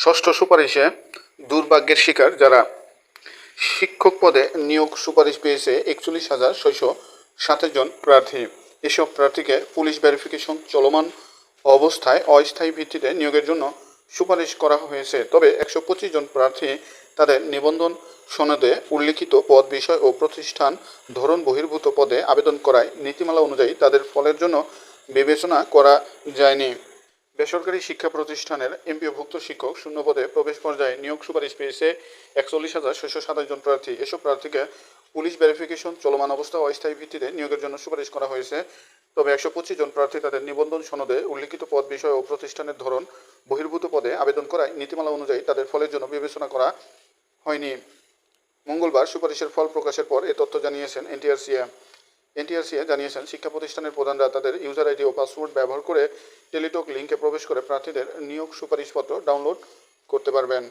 ষষ্ঠ সুপারিশে দুর্ভাগ্যের শিকার যারা শিক্ষক পদে নিয়োগ সুপারিশ পেয়েছে একচল্লিশ হাজার ছয়শো সাতাশ জন প্রার্থী। এসব প্রার্থীকে পুলিশ ভেরিফিকেশন চলমান অবস্থায় অস্থায়ী ভিত্তিতে নিয়োগের জন্য সুপারিশ করা হয়েছে। তবে একশো পঁচিশ জন প্রার্থী তাদের নিবন্ধন সনদে উল্লিখিত পদ বিষয় ও প্রতিষ্ঠান ধরন বহির্ভূত পদে আবেদন করায় নীতিমালা অনুযায়ী তাদের ফলের জন্য বিবেচনা করা যায়নি। বেসরকারি শিক্ষা প্রতিষ্ঠানের এমপিওভুক্ত শিক্ষক শূন্য পদে প্রবেশ পর্যায়ে নিয়োগ সুপারিশ পেয়েছে একচল্লিশ হাজার ছয়শো সাতাশ জন প্রার্থী। এসব প্রার্থীকে পুলিশ ভেরিফিকেশন, চলমান অবস্থা, অস্থায়ী ভিত্তিতে নিয়োগের জন্য সুপারিশ করা হয়েছে। তবে একশো পঁচিশ জন প্রার্থী তাদের নিবন্ধন সনদে উল্লিখিত পদ বিষয় ও প্রতিষ্ঠানের ধরন বহির্ভূত পদে আবেদন করায় নীতিমালা অনুযায়ী তাদের ফলের জন্য বিবেচনা করা হয়নি। মঙ্গলবার সুপারিশের ফল প্রকাশের পর এ তথ্য জানিয়েছেন এনটিআরসিএ। এনটিআরসিএ জানিয়েছেন, শিক্ষা প্রতিষ্ঠানের প্রধানরা তাদের ইউজার আইডি ও পাসওয়ার্ড ব্যবহার করে টেলিটক লিঙ্কে প্রবেশ করে প্রার্থীদের নিয়োগ সুপারিশপত্র ডাউনলোড করতে পারবেন।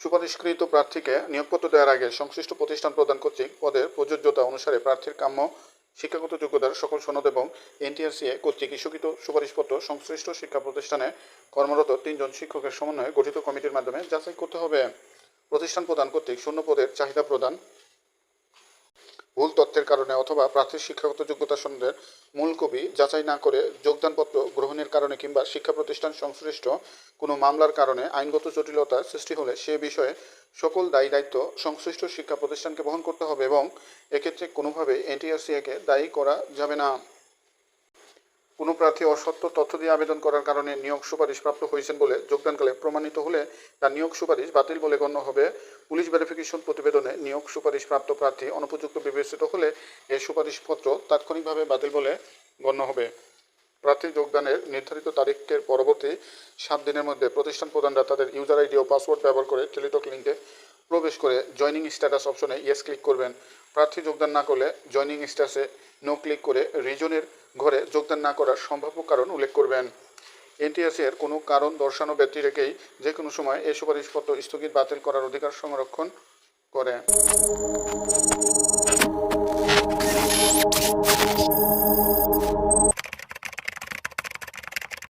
সুপারিশকৃত প্রার্থীকে নিয়োগপত্র দেওয়ার আগে সংশ্লিষ্ট প্রতিষ্ঠান প্রদান কর্তৃক পদের প্রযোজ্যতা অনুসারে প্রার্থীর কাম্য, শিক্ষাগত যোগ্যতার সকল সনদ এবং এনটিআরসিএ কর্তৃক ইস্যুকৃত সুপারিশপত্র সংশ্লিষ্ট শিক্ষা প্রতিষ্ঠানে কর্মরত তিনজন শিক্ষকের সমন্বয়ে গঠিত কমিটির মাধ্যমে যাচাই করতে হবে। প্রতিষ্ঠান প্রদান কর্তৃক শূন্য পদের চাহিদা প্রদান ভুল তথ্যের কারণে অথবা প্রার্থীর শিক্ষাগত যোগ্যতা সন্দেহের মূল কবি যাচাই না করে যোগদানপত্র গ্রহণের কারণে কিংবা শিক্ষা প্রতিষ্ঠান সংশ্লিষ্ট কোনো মামলার কারণে আইনগত জটিলতা সৃষ্টি হলে সে বিষয়ে সকল দায়ী দায়িত্ব সংশ্লিষ্ট শিক্ষা প্রতিষ্ঠানকে বহন করতে হবে এবং এক্ষেত্রে কোনোভাবে এনটিআরসিএকে দায়ী করা যাবে না। কোনো প্রার্থী অসত্য তথ্য দিয়ে আবেদন করার কারণে নিয়োগ সুপারিশ প্রাপ্ত হয়েছেন বলে যোগদানকালে প্রমাণিত হলে তার নিয়োগ সুপারিশ বাতিল বলে গণ্য হবে। পুলিশ ভেরিফিকেশন প্রতিবেদনে নিয়োগ সুপারিশ প্রাপ্ত প্রার্থী অনুপযুক্ত বিবেচিত হলে এই সুপারিশপত্র তাৎক্ষণিকভাবে বাতিল বলে গণ্য হবে। প্রার্থী যোগদানের নির্ধারিত তারিখের পরবর্তী সাত দিনের মধ্যে প্রতিষ্ঠান প্রধানরা তাদের ইউজার আইডি ও পাসওয়ার্ড ব্যবহার করে টেলিটক লিঙ্কে প্রবেশ করে জয়নিং স্ট্যাটাস অপশনে ইয়েস ক্লিক করবেন। প্রার্থী যোগদান না করলে জয়নিং স্ট্যাটাসে নো ক্লিক করে রিজনের ঘরে যোগদান না করার সম্ভাব্য কারণ উল্লেখ করবেন। এনটিএসের কোনো কারণ দর্শানো ব্যক্তি রেখেই যে কোনো সময় এই সুপারিশপত্র স্থগিত বাতিল করার অধিকার সংরক্ষণ করে।